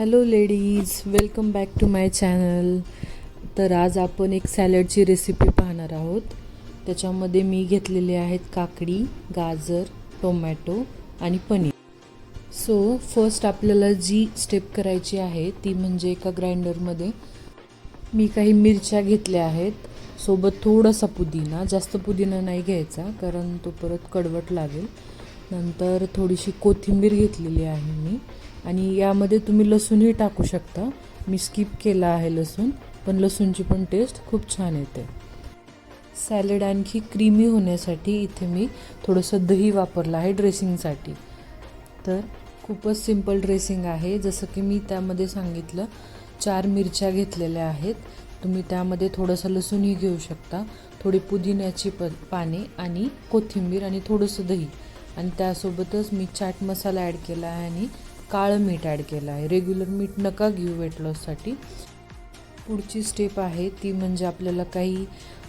Hello ladies welcome back to my channel तर आज आपण एक सॅलडची रेसिपी पाहणार आहोत. त्याच्यामध्ये मी घेतलेले आहेत काकडी गाजर टोमॅटो आणि पनीर. सो फर्स्ट आपल्याला जी स्टेप करायची आहे ती म्हणजे एका ग्राइंडरमध्ये मी काही मिरच्या घेतल्या आहेत. सोबत थोडासा पुदिना जास्त पुदिना नाही घ्यायचा कारण तो परत कडवट लागेल. नंतर थोडीशी कोथिंबीर घेतलेली आहे मी. आणि यामध्ये तुम्ही लसूणही टाकू शकता. मी स्किप केला आहे लसूण पण लसूणची पण टेस्ट खूप छान येते. सॅलड आणखी क्रीमी होण्यासाठी इथे मी थोडंसं दही वापरलं आहे ड्रेसिंगसाठी तर खूपच सिंपल ड्रेसिंग आहे. जसं की मी त्यामध्ये सांगितलं चार मिरच्या घेतलेल्या आहेत. तुम्ही त्यामध्ये थोडंसं लसूणही घेऊ शकता. थोडी पुदिन्याची प पाने आणि कोथिंबीर आणि थोडंसं दही. आणि त्यासोबतच मी चाट मसाला ॲड केला आहे आणि काळं मीठ ॲड केलं आहे. रेग्युलर मीठ नका घेऊ वेट लॉससाठी पुढची स्टेप आहे ती म्हणजे आपल्याला काही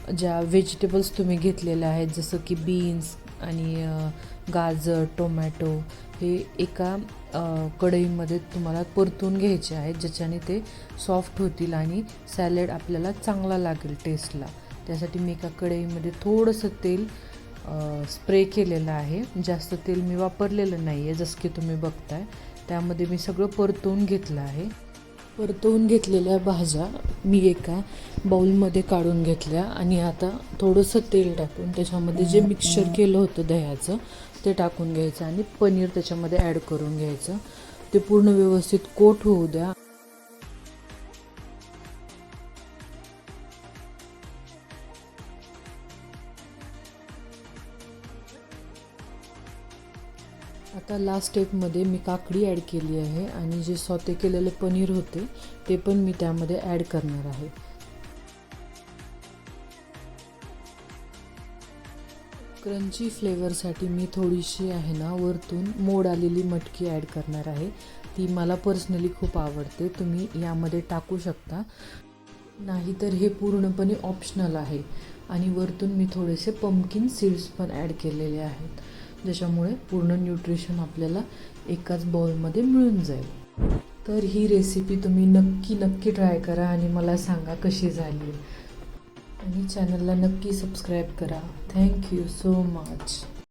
ज्या व्हेजिटेबल्स तुम्ही घेतलेल्या आहेत जसं की बीन्स आणि गाजर टोमॅटो हे एका कढईमध्ये तुम्हाला परतून घ्यायचे आहेत ज्याच्याने ते सॉफ्ट होतील आणि सॅलड आपल्याला चांगला लागेल टेस्टला त्यासाठी मी एका कढईमध्ये थोडंसं तेल स्प्रे केलेलं आहे. जास्त तेल मी वापरलेलं नाही आहे जसं की तुम्ही बघताय. त्यामध्ये मी सगळं परतवून घेतलं आहे. परतवून घेतलेल्या भाज्या मी एका बाउलमध्ये काढून घेतल्या आणि आता थोडंसं तेल टाकून त्याच्यामध्ये जे मिक्सचर केलं होतं दह्याचं ते टाकून घ्यायचं आणि पनीर त्याच्यामध्ये ॲड करून घ्यायचं. ते पूर्ण व्यवस्थित कोट होऊ द्या. आता लास्ट स्टेपमध्ये मी काकडी ॲड केली आहे आणि जे सौते केलेले पनीर होते ते पण मी त्यामध्ये ॲड करणार आहे. क्रंची फ्लेवरसाठी मी थोडीशी आहे ना वरतून मोड आलेली मटकी ॲड करणार आहे. ती मला पर्सनली खूप आवडते तुम्ही यामध्ये टाकू शकता. नाहीतर हे पूर्णपणे ऑप्शनल आहे. आणि वरतून मी थोडेसे पंपकिन सीड्स पण ॲड केलेले आहेत. ज्याच्यामुळे पूर्ण न्यूट्रिशन आपल्याला एकाच बॉलमध्ये मिळून जाईल. तर ही रेसिपी तुम्ही नक्की नक्की ट्राय करा आणि मला सांगा कशी झाली. आणि चॅनलला नक्की सबस्क्राईब करा. Thank you so much